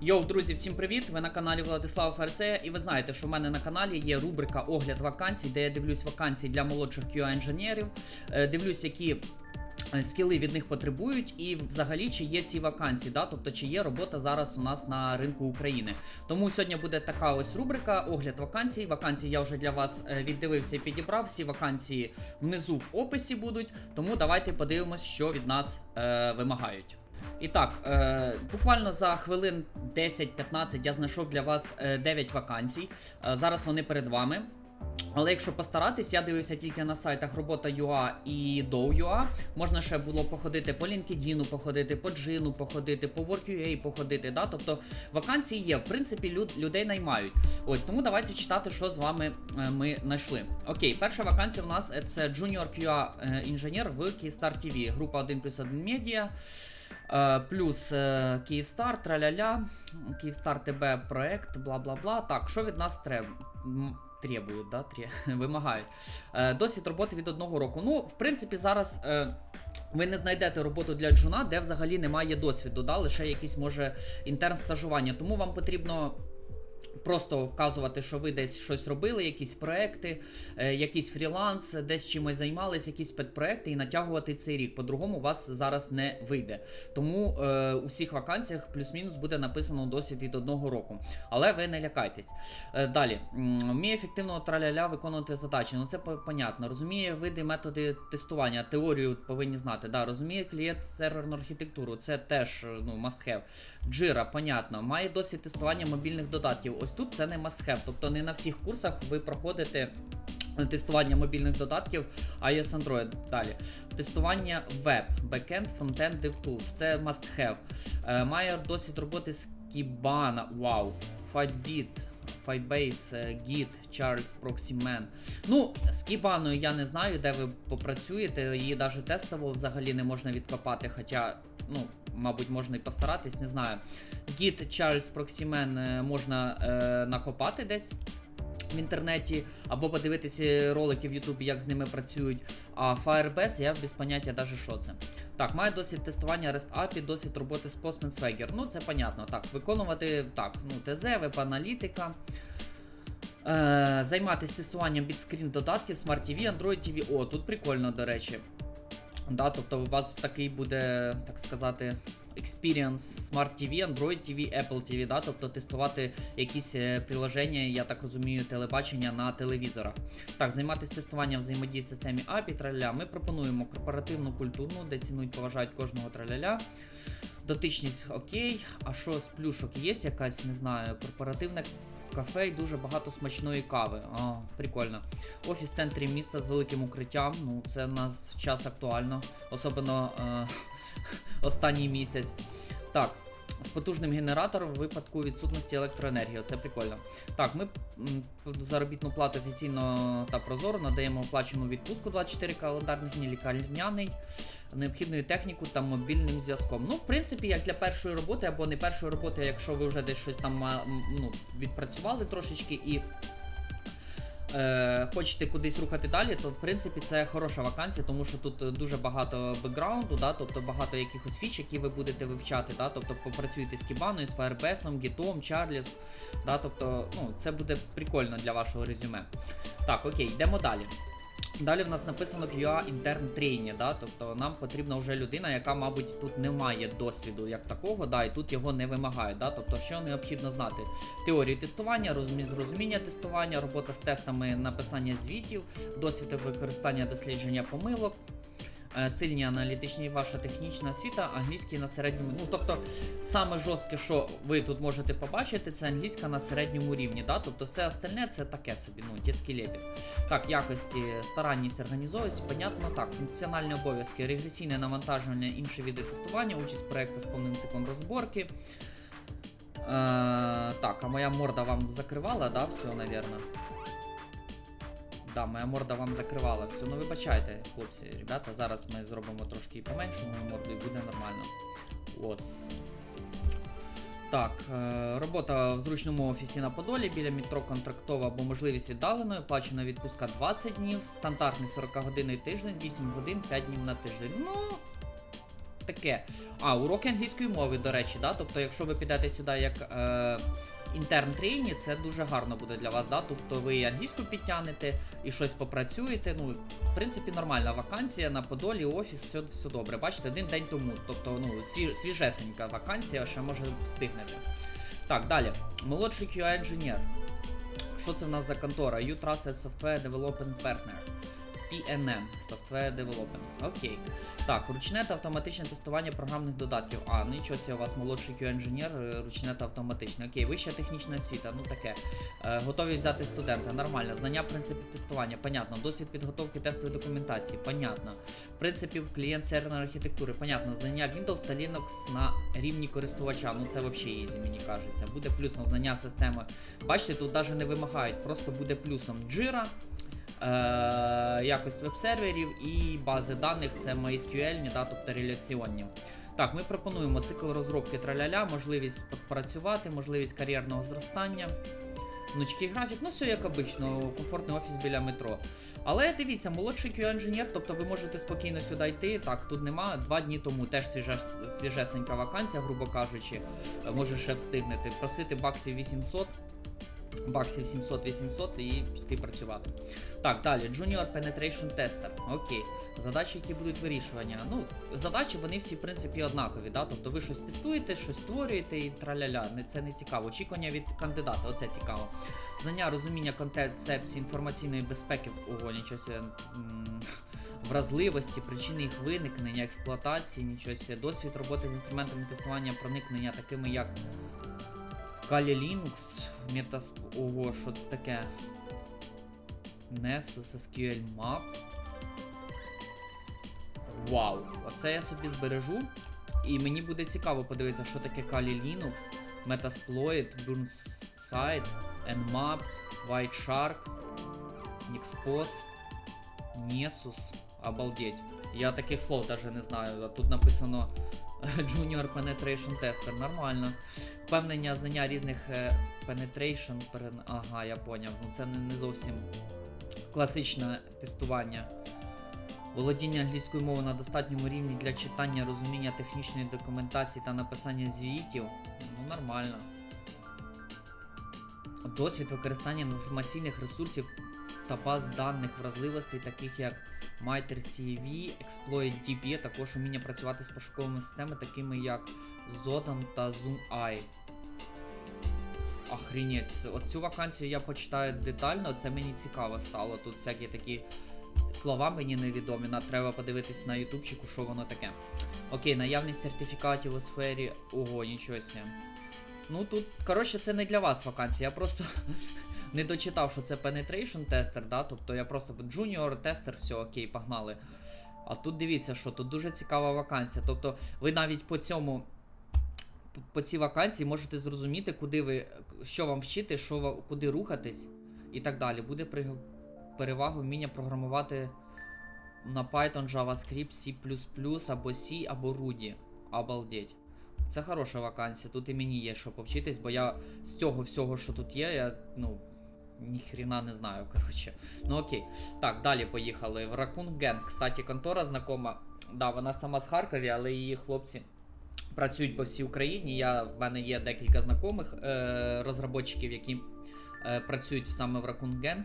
Йоу, друзі, всім привіт! Ви на каналі Владислава Фарсея, і ви знаєте, що в мене на каналі є рубрика Огляд вакансій, де я дивлюсь вакансії для молодших QA інженерів, е, дивлюсь, які. е, Скіли від них потребують, і взагалі чи є ці вакансії, да? тобто чи є робота зараз у нас на ринку України. Тому сьогодні буде така ось рубрика огляд вакансій. Вакансії я вже для вас е, віддивився і підібрав. Всі вакансії внизу в описі будуть. Тому давайте подивимось, що від нас е, вимагають. І так, е, буквально за хвилин 10-15 я знайшов для вас е, 9 вакансій. Е, зараз вони перед вами. Але якщо постаратись, я дивився тільки на сайтах робота.ua і Dow.ua. Можна ще було походити по LinkedIn, походити по Джину, походити по Work.ua, походити. Да? Тобто вакансії є, в принципі, люд, людей наймають. Ось тому давайте читати, що з вами е, ми знайшли. Окей, перша вакансія в нас е, це Junior QA е, інженер в Київстар TV, група 1 плюс 1 медіа. Е, Плюс е, Київстар, траля-ля, Київстар ТБ проект, бла бла бла. Так, що від нас треба? Требують, да? Трє... вимагають. Е, Досвід роботи від одного року. Ну, в принципі, зараз. Ви не знайдете роботу для джуна, де взагалі немає досвіду, да? лише якісь може інтерн стажування. Тому вам потрібно просто вказувати, що ви десь щось робили, якісь проекти, е, якийсь фріланс, десь чимось займались, якісь педпроекти, і натягувати цей рік. По-другому вас зараз не вийде. Тому е, у всіх вакансіях плюс-мінус буде написано досвід від одного року. Але ви не лякайтесь. Е, далі, вміє ефективно траля-ля виконувати задачі. Ну це понятно. Розуміє види, методи тестування, теорію повинні знати. Да, розуміє клієнт серверну архітектуру. Це теж е, ну, must have. Джира, понятно. Має досвід тестування мобільних додатків. Ось тут це не must. Тобто не на всіх курсах ви проходите. Тестування мобільних додатків iOS Android. Далі. Тестування веб, backend, frontend, DevTools. Це must have. Е, має досвід роботи з Kibana. Вау. Wow. Firebase, е, Git, Charles, Proxyman. Ну, з Кібаною я не знаю, де ви попрацюєте. Її навіть тестово взагалі не можна відкопати, хоча, ну, мабуть, можна і постаратись, не знаю. Git, Charles, Proxyman е, можна е, накопати десь. В інтернеті або подивитися ролики в Ютубі, як з ними працюють. А Firebase я без поняття даже що це. Так, має досвід тестування REST API, досвід роботи з Postman Swagger. Ну, це понятно. Так, виконувати так, ну, ТЗ, веб-аналітика. Е, займатися тестуванням бітскрін додатків, Smart TV, Android TV. О, тут прикольно, до речі. Да, тобто у вас такий буде, так сказати, experience Smart TV, Android TV, Apple TV, да, тобто тестувати якісь е, приложення, я так розумію, телебачення на телевізорах. Так, займатися тестуванням взаємодії з системі API, траля. Ми пропонуємо корпоративну культурну, де цінують, поважають кожного траляля. Дотичність окей. А що з плюшок є якась, не знаю, корпоративне кафе і дуже багато смачної кави. А, прикольно. Офіс в центрі міста з великим укриттям. Ну, це в нас час актуально, особливо е, останній місяць. Так. З потужним генератором в випадку відсутності електроенергії. Це прикольно. Так, ми заробітну плату офіційно та прозоро надаємо оплачену відпустку 24 календарних дні, лікарняний, необхідною техніку та мобільним зв'язком. Ну, в принципі, як для першої роботи або не першої роботи, якщо ви вже десь щось там ну, відпрацювали трошечки і е, хочете кудись рухати далі, то в принципі це хороша вакансія, тому що тут е, дуже багато бекграунду, да, тобто багато якихось фіч, які ви будете вивчати, да, тобто попрацюєте з Кібаною, з Фаербесом, Гітом, Чарліс, да, тобто ну, це буде прикольно для вашого резюме. Так, окей, йдемо далі. Далі в нас написано QA Intern Training, да? тобто нам потрібна вже людина, яка, мабуть, тут не має досвіду як такого, да, і тут його не вимагають. Да? Тобто, що необхідно знати? Теорію тестування, зрозуміння розуміння тестування, робота з тестами, написання звітів, досвід використання дослідження помилок. Е, Сильні аналітичні ваша технічна освіта, англійський на середньому. Ну, тобто, саме жорстке, що ви тут можете побачити, це англійська на середньому рівні. Да? Тобто все остальне це таке собі, ну, дітський лепет. Так, якості, старанність, організованість, понятно. Так, функціональні обов'язки, регресійне навантаження, інші види тестування, участь проєкту з повним циклом розборки. Е, так, а моя морда вам закривала, да, все, навірно. Да, моя морда вам закривала все. Ну вибачайте, хлопці, ребята. Зараз ми зробимо трошки поменше мою морду і буде нормально. От. Так, е, робота в зручному офісі на Подолі біля метро контрактова або можливість віддаленої, плачена відпустка 20 днів, стандартний 40 годинний тиждень, 8 годин, 5 днів на тиждень. Ну. таке. А, уроки англійської мови, до речі, да? Тобто, якщо ви підете сюди як е, інтерн трейні, це дуже гарно буде для вас, да? Тобто ви англійську підтягнете, і щось попрацюєте. Ну, в принципі, нормальна вакансія на Подолі, офіс, все, все добре. Бачите, один день тому. Тобто, ну, свіжесенька вакансія, ще може встигнете. Так, далі. Молодший QA інженер. Що це в нас за контора? You Trusted Software Development Partner. PNN. Software Development. Окей. Так, ручне та автоматичне тестування програмних додатків. А, ну нічого себе, у вас молодший QA-інженер, е, ручне та автоматичне. Окей, вища технічна освіта, ну таке. Е, готові взяти студента, нормально. Знання принципів тестування, понятно. Досвід підготовки тестової документації, понятно. Принципів клієнт-серверної архітектури, понятно. Знання Windows та Linux на рівні користувача. Ну це взагалі ізі, мені кажеться. Буде плюсом знання системи. Бачите, тут навіть не вимагають, просто буде плюсом Jira. Е, якость веб-серверів і бази даних це MySQL, да, тобто реляційні. Так, ми пропонуємо цикл розробки траляля, можливість працювати, можливість кар'єрного зростання. Гнучкий графік, ну все як обично, комфортний офіс біля метро. Але дивіться, молодший QA-інженер, тобто ви можете спокійно сюди йти. Так, тут нема. Два дні тому теж свіже, свіжесенька вакансія, грубо кажучи. Може ще встигнете. Просити баксів 800, баксів 700-800 і піти працювати. Так, далі, Junior Penetration Tester. Окей. Задачі, які будуть вирішування. Ну, задачі вони всі, в принципі, однакові. Да? Тобто ви щось тестуєте, щось створюєте і траля-ля. Це не цікаво. Очікування від кандидата, оце цікаво. Знання, розуміння концепції інформаційної безпеки. Ого, нічого. Вразливості, причини їх виникнення, експлуатації, нічого. Досвід роботи з інструментами тестування проникнення, такими як Kali Linux, Metasp... Ого, що це таке? Nessus, SQL Map. Вау! Оце я собі збережу. І мені буде цікаво подивитися, що таке Kali Linux, Metasploit, Burnside, Nmap, White Shark, Nixpos, Nessus. Обалдеть. Я таких слов даже не знаю. Тут написано Junior Penetration Tester. Нормально. Впевнення знання різних е, penetration. Ага, я поняв. Ну це не, зовсім класичне тестування. Володіння англійською мовою на достатньому рівні для читання, розуміння технічної документації та написання звітів. Ну, нормально. Досвід використання інформаційних ресурсів та баз даних вразливостей, таких як MITRE-CV, Exploit DB, також уміння працювати з пошуковими системами, такими як Zodan та ZoomEye. Охренеть, це- от вакансію я почитаю детально, це мені цікаво стало. Тут всякі такі слова мені невідомі, треба подивитись на ютубчику, що воно таке. Окей, наявність сертифікатів у сфері. Ого, нічого. Ну тут, коротше, це не для вас вакансія. Я просто не дочитав, що це penetration тестер, да? Тобто я просто junior тестер, все, окей, погнали. А тут дивіться, що тут дуже цікава вакансія. Тобто, ви навіть по цьому. по- цій вакансії можете зрозуміти, куди ви, що вам вчити, що куди рухатись і так далі. Буде перевага вміння програмувати на Python, JavaScript, C або C, або Rudy. Обалдеть. Це хороша вакансія. Тут і мені є що повчитись, бо я з цього всього, що тут є, я ну. Ніхрена не знаю, коротше. Ну окей. Так, далі поїхали. В Gang, кстати, контора знакома. Да, вона сама з Харкові, але її хлопці працюють по всій Україні. Я, в мене є декілька знайомих е, розробників, які е, працюють саме в Gang.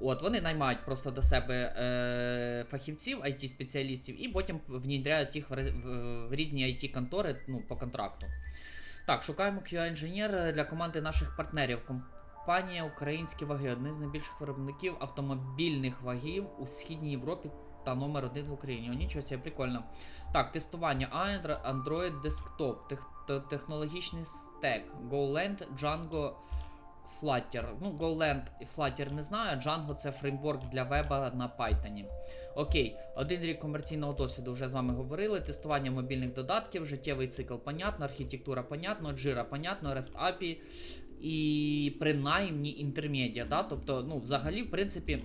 От, вони наймають просто до себе е, фахівців, IT-спеціалістів, і потім внідряють їх в, в, в різні IT-контори ну, по контракту. Так, шукаємо QA-інженер для команди наших партнерів. Компанія Українські ваги, один з найбільших виробників автомобільних вагів у Східній Європі та номер один в Україні. О, нічого себе, прикольно. Так, тестування Android Desktop, тех, технологічний стек, GoLand, Django, Flutter. Ну, GoLand і Flutter не знаю, Django це фреймворк для веба на Python. Окей, один рік комерційного досвіду вже з вами говорили. Тестування мобільних додатків, життєвий цикл понятно, архітектура понятно, Jira понятно, REST API і принаймні інтермедіа. Да? Тобто, ну, взагалі, в принципі.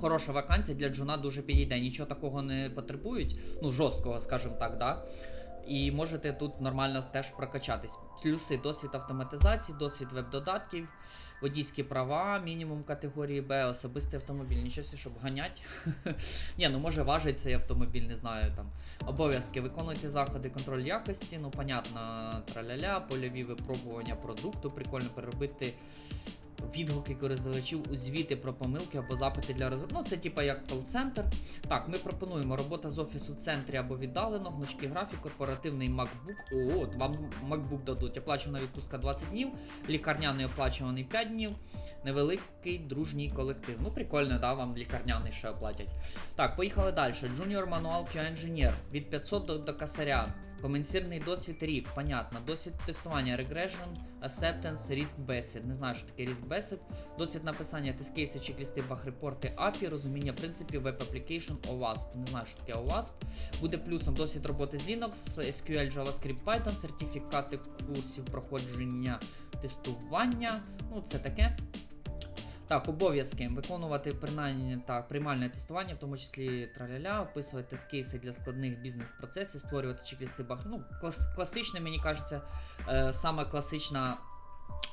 Хороша вакансія для джуна дуже підійде. Нічого такого не потребують. Ну, жорсткого, скажімо так, да. І можете тут нормально теж прокачатись. Плюси досвід автоматизації, досвід веб-додатків, водійські права, мінімум категорії Б, особистий автомобіль. Нічого щоб ганять. Ні, ну може важить цей автомобіль, не знаю там. Обов'язки виконуйте заходи контроль якості, ну понятно, траляля, польові випробування продукту, прикольно переробити відгуки користувачів у звіти про помилки або запити для розробки. Ну, це типа як кол-центр. Так, ми пропонуємо робота з офісу в центрі або віддалено, гнучкий графік, корпоративний MacBook. О, вам MacBook дадуть. Оплачувана відпустка 20 днів, лікарняний оплачуваний 5 днів, невеликий дружній колектив. Ну, прикольно, да, вам лікарняний ще оплатять. Так, поїхали далі. Junior Manual QA Engineer від 500 до, до косаря. Коменсірний досвід рік, понятно. Досвід тестування Regression, Acceptance, Risk Based. Не знаю, що таке Risk Based. Досвід написання тест-кейси, чек-лісти, баг-репорти API, розуміння принципів Web Application OWASP. Не знаю, що таке OWASP. Буде плюсом досвід роботи з Linux, SQL, JavaScript, Python, сертифікати курсів проходження тестування. Ну, це таке. Так, обов'язки виконувати принаймні так, приймальне тестування, в тому числі траляля, описувати кейси для складних бізнес-процесів, створювати чек-лісти баг. Ну, клас, класичне, мені кажеться, е, саме класична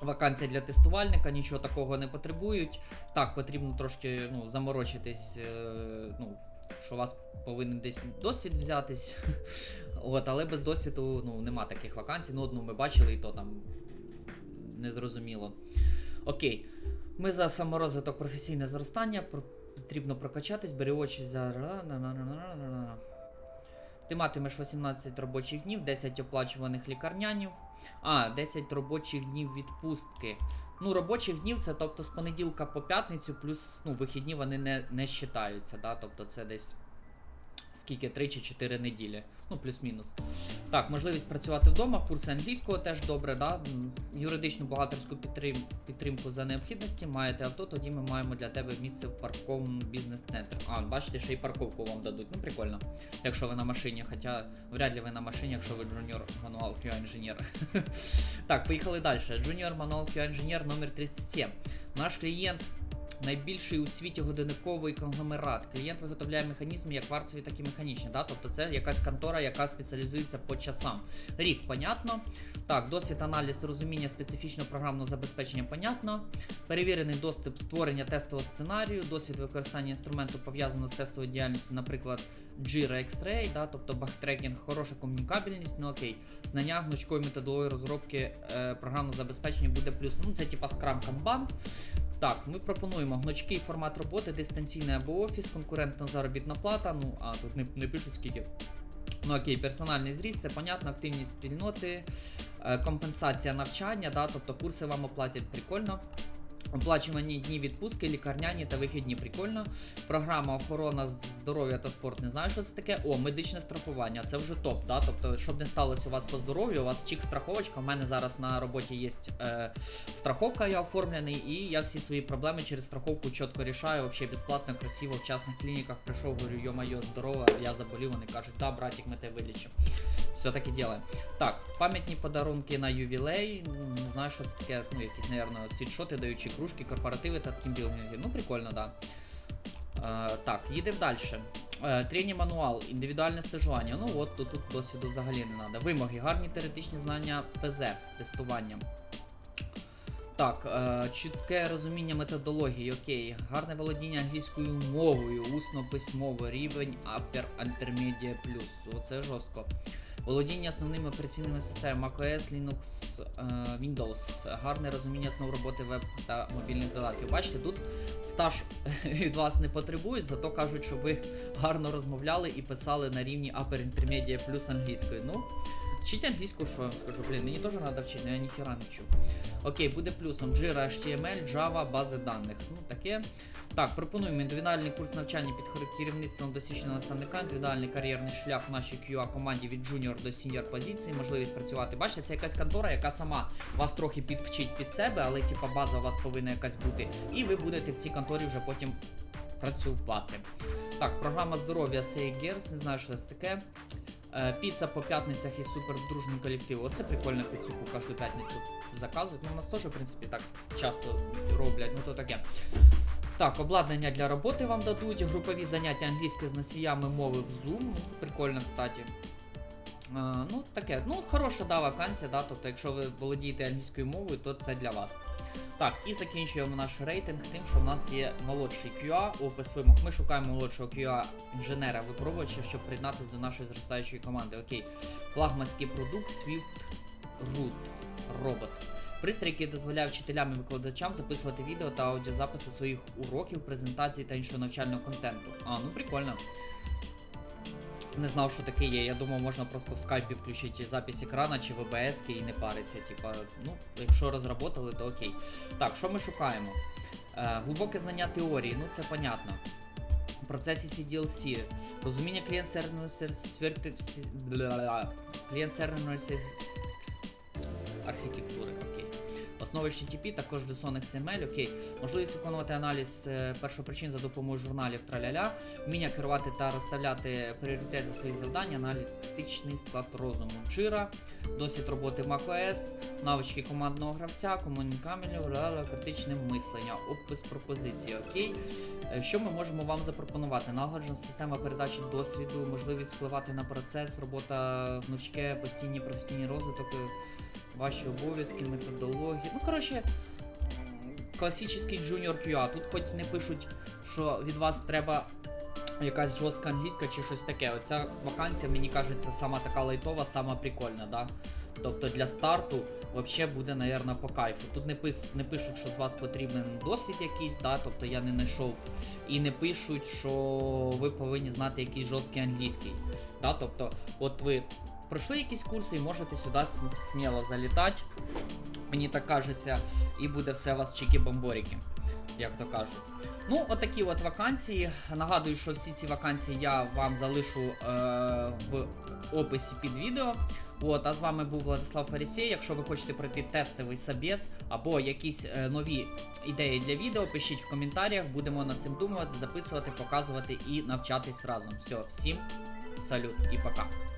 вакансія для тестувальника, нічого такого не потребують. Так, потрібно трошки ну, заморочитись, е, ну, що у вас повинен десь досвід взятись. От, але без досвіду ну, нема таких вакансій. Ну, одну ми бачили, і то там незрозуміло. Окей. Ми за саморозвиток професійне зростання. Потрібно прокачатись, бери очі за. Ти матимеш 18 робочих днів, 10 оплачуваних лікарнянів. А, 10 робочих днів відпустки. Ну, робочих днів це тобто з понеділка по п'ятницю, плюс ну, вихідні вони не, не считаються. Да? Тобто це десь скільки 3 чи 4 неділі. Ну, плюс-мінус. Так, можливість працювати вдома, курси англійського теж добре, да? Юридичну бухгалтерську підтрим... підтримку за необхідності. Маєте авто, тоді ми маємо для тебе місце в парковому бізнес-центрі. А, бачите, ще й парковку вам дадуть. Ну, прикольно. Якщо ви на машині, хоча вряд ли ви на машині, якщо ви junior manual QA інженер. так, поїхали далі. Junior manual QA інженер номер 307. Наш клієнт найбільший у світі годинниковий конгломерат. Клієнт виготовляє механізми як кварцеві, так і механічні. Да? Тобто це якась контора, яка спеціалізується по часам. Рік, понятно. Так, досвід, аналіз, розуміння специфічного програмного забезпечення, понятно. Перевірений доступ створення тестового сценарію, досвід використання інструменту пов'язаного з тестовою діяльністю, наприклад, Jira X-Ray, да? тобто багтрекінг, хороша комунікабельність, ну окей. Знання гнучкої методології розробки е, програмного забезпечення буде плюс. Ну, це типа Scrum Kanban. Так, ми пропонуємо гнучкий формат роботи, дистанційний або офіс, конкурентна заробітна плата. Ну, а тут не, не пишуть скільки. Ну окей, персональний зріст, це понятно, активність спільноти, компенсація навчання, да, тобто курси вам оплатять прикольно. Оплачувані дні відпустки, лікарняні та вихідні прикольно. Програма охорона здоров'я та спорт. Не знаю, що це таке. О, медичне страхування. Це вже топ, да? Тобто, щоб не сталося у вас по здоров'ю, у вас чік страховочка. У мене зараз на роботі є е, страховка, я оформлений, і я всі свої проблеми через страховку чітко рішаю. Взагалі безплатно, красиво в частних клініках прийшов, говорю, йо-майо, здорово, я заболів. Вони кажуть, да, братик, ми тебе вилічимо. Все таки ділаємо. Так, пам'ятні подарунки на ювілей. Не знаю, що це таке. Ну, якісь, наверное, світшоти даючи кружки, корпоративи та тімбілдинги. Ну, прикольно, да. Е, так, їдемо далі. Е, тренінг мануал, індивідуальне стажування. Ну от тут досвіду взагалі не треба. Вимоги, гарні теоретичні знання ПЗ, тестування. Так, е, чітке розуміння методології, окей. Гарне володіння англійською мовою, усно письмово, рівень Upper Intermediate Plus. Оце жорстко. Володіння основними операційними системами macOS, Linux, е, Windows, гарне розуміння основ роботи веб та мобільних додатків. Бачите, тут стаж від вас не потребують, зато кажуть, що ви гарно розмовляли і писали на рівні Upper Intermediate плюс англійською. Ну, вчіть англійську, що я вам скажу, блін, мені теж треба вчити, я ніхіра не вчу. Окей, буде плюсом Jira, HTML, Java, бази даних. Ну, таке. Так, пропонуємо індивідуальний курс навчання під керівництвом досвідченого наставника, індивідуальний кар'єрний шлях в нашій QA команді від junior до senior позиції, можливість працювати. Бачите, це якась контора, яка сама вас трохи підвчить під себе, але типа база у вас повинна якась бути. І ви будете в цій конторі вже потім працювати. Так, програма здоров'я Gears, не знаю, що це таке. Е, Піца по п'ятницях і супер дружній колектив. Оце прикольно піцуху кожну п'ятницю заказують. Ну, у нас теж, в принципі, так часто роблять, ну то таке. Так, обладнання для роботи вам дадуть, групові заняття англійської з носіями мови в Zoom. Ну, Прикольно, кстати. Е, ну, таке, ну, хороша да, вакансія, да, тобто, якщо ви володієте англійською мовою, то це для вас. Так, і закінчуємо наш рейтинг тим, що в нас є молодший QA, опис вимог. Ми шукаємо молодшого QA інженера випробувача, щоб приєднатися до нашої зростаючої команди. Окей. Флагманський продукт Swift Root робот. Пристрій, який дозволяє вчителям і викладачам записувати відео та аудіозаписи своїх уроків, презентацій та іншого навчального контенту. А, ну прикольно. Не знав, що таке є. Я думав, можна просто в скайпі включити запись екрана чи ВБС і не париться. Типа, ну, якщо розработали, то окей. Так, що ми шукаємо? Е, глибоке знання теорії, ну це понятно. Процесі всі DLC. Розуміння клієнт серверної архітектури. Основи HTTP, також JSON XML, окей. Можливість виконувати аналіз е, першопричин за допомогою журналів траляля, вміння керувати та розставляти пріоритети своїх завдань, аналітичний склад розуму. Jira, досвід роботи macOS, навички командного гравця, комунікамелю, критичне мислення, опис пропозиції, окей. Е, Що ми можемо вам запропонувати? Налагоджена система передачі досвіду, можливість впливати на процес, робота гнучке, постійні професійний розвиток, е, ваші обов'язки, методології. Ну, коротше, класичний junior QA. Тут хоч не пишуть, що від вас треба якась жорстка англійська чи щось таке. Оця вакансія, мені кажеться, сама така лайтова, сама прикольна, да? Тобто для старту взагалі буде, напевно, по кайфу. Тут не, пис, не пишуть, що з вас потрібен досвід якийсь, да? тобто я не знайшов. І не пишуть, що ви повинні знати якийсь жорсткий англійський. Да? Тобто, от ви пройшли якісь курси і можете сюди сміло залітати. Мені так кажеться, і буде все у вас чики-бомборики, як то кажуть. Ну, отакі от вакансії. Нагадую, що всі ці вакансії я вам залишу е, в описі під відео. От, а з вами був Владислав Фарісей. Якщо ви хочете пройти тестовий собес або якісь е, нові ідеї для відео, пишіть в коментарях, будемо над цим думати, записувати, показувати і навчатись разом. Все, всім салют і пока.